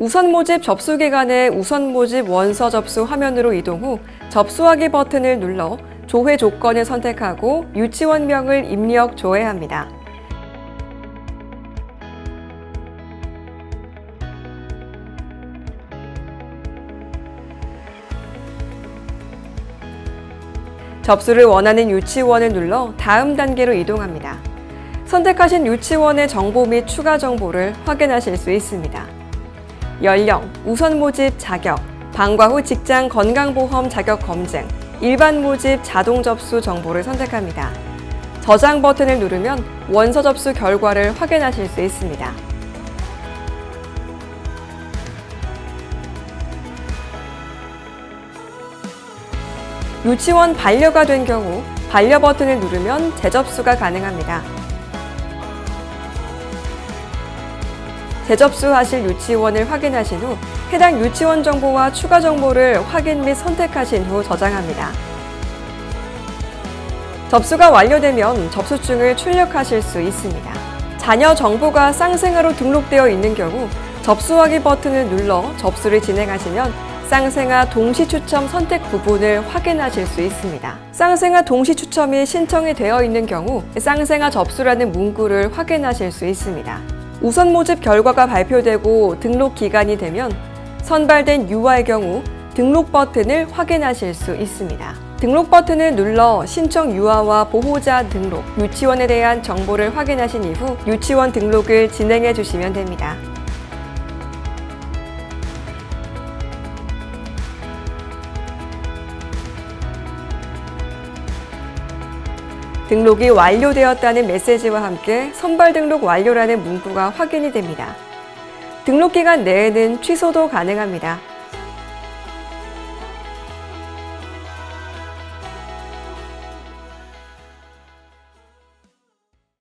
우선 모집 접수 기간에 우선 모집 원서 접수 화면으로 이동 후 접수하기 버튼을 눌러 조회 조건을 선택하고 유치원명을 입력 조회합니다. 접수를 원하는 유치원을 눌러 다음 단계로 이동합니다. 선택하신 유치원의 정보 및 추가 정보를 확인하실 수 있습니다. 연령, 우선 모집 자격, 방과 후 직장 건강보험 자격 검증, 일반 모집 자동 접수 정보를 선택합니다. 저장 버튼을 누르면 원서 접수 결과를 확인하실 수 있습니다. 유치원 반려가 된 경우 반려 버튼을 누르면 재접수가 가능합니다. 재접수하실 유치원을 확인하신 후 해당 유치원 정보와 추가 정보를 확인 및 선택하신 후 저장합니다. 접수가 완료되면 접수증을 출력하실 수 있습니다. 자녀 정보가 쌍생아로 등록되어 있는 경우 접수하기 버튼을 눌러 접수를 진행하시면 쌍생아 동시 추첨 선택 부분을 확인하실 수 있습니다. 쌍생아 동시 추첨이 신청이 되어 있는 경우 쌍생아 접수라는 문구를 확인하실 수 있습니다. 우선 모집 결과가 발표되고 등록 기간이 되면 선발된 유아의 경우 등록 버튼을 확인하실 수 있습니다. 등록 버튼을 눌러 신청 유아와 보호자 등록, 유치원에 대한 정보를 확인하신 이후 유치원 등록을 진행해 주시면 됩니다. 등록이 완료되었다는 메시지와 함께 선발 등록 완료라는 문구가 확인이 됩니다. 등록 기간 내에는 취소도 가능합니다.